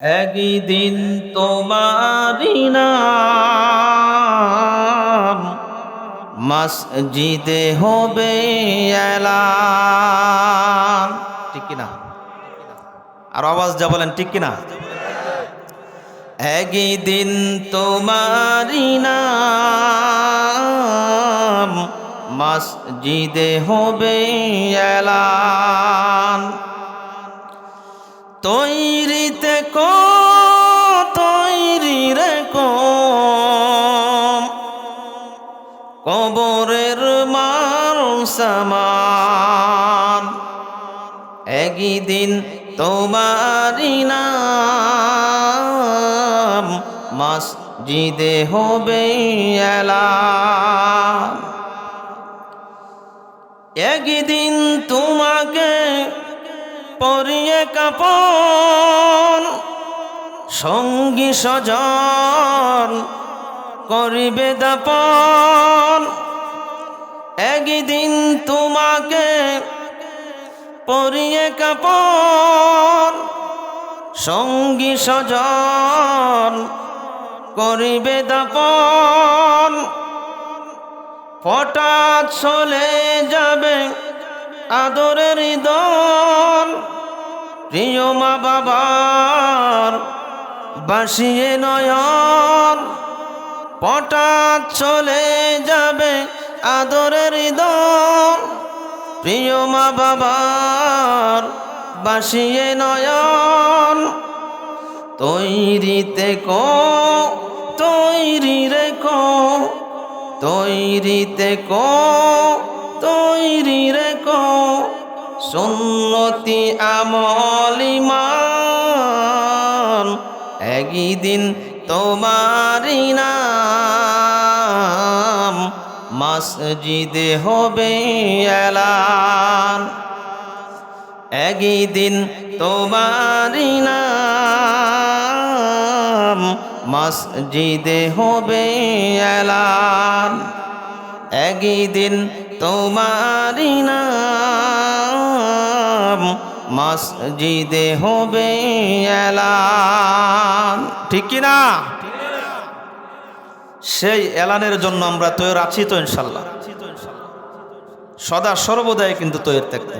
একদিন তোমারি নাম মসজিদে হবে এলান। ঠিক কিনা? আর আওয়াজ যা বলেন, ঠিক কিনা? একদিন তোমারি নাম মসজিদে হবে এলান। তৈরিতে কবরের মান সমান। একদিন তোমারি নাম মসজিদে হবে একদিন তোমাকে পরিয়ে কাপন, সঙ্গী সজন করিবে দাপন। একদিন তোমাকে পরিয়ে কাপন সঙ্গী সজন করিবে দাপন। হঠাৎ চলে যাবে আদরের দল প্রিয় মা বাবার বাসিয়ে নয়ন। হঠাৎ চলে যাবে আদরের দল, প্রিয় মা বাবার বাসিয়ে নয়ন। তৈরিতে কো, তৈরি রে কো, তৈরিতে কো, তৈরি রে কো। সুন্নতি আমলিমান একদিন তোমারি নাম। মসজিদে হবে এলান। একদিন তোমারি নাম মসজিদে হবে এলান। একদিন তোমারি নাম মসজিদে হবে এলান। ঠিক কিনা? সেই এলানের জন্য আমরা তৈর আছি তো ইনশাল্লাহ। সদা সর্বদাই কিন্তু তৈরি থাকতে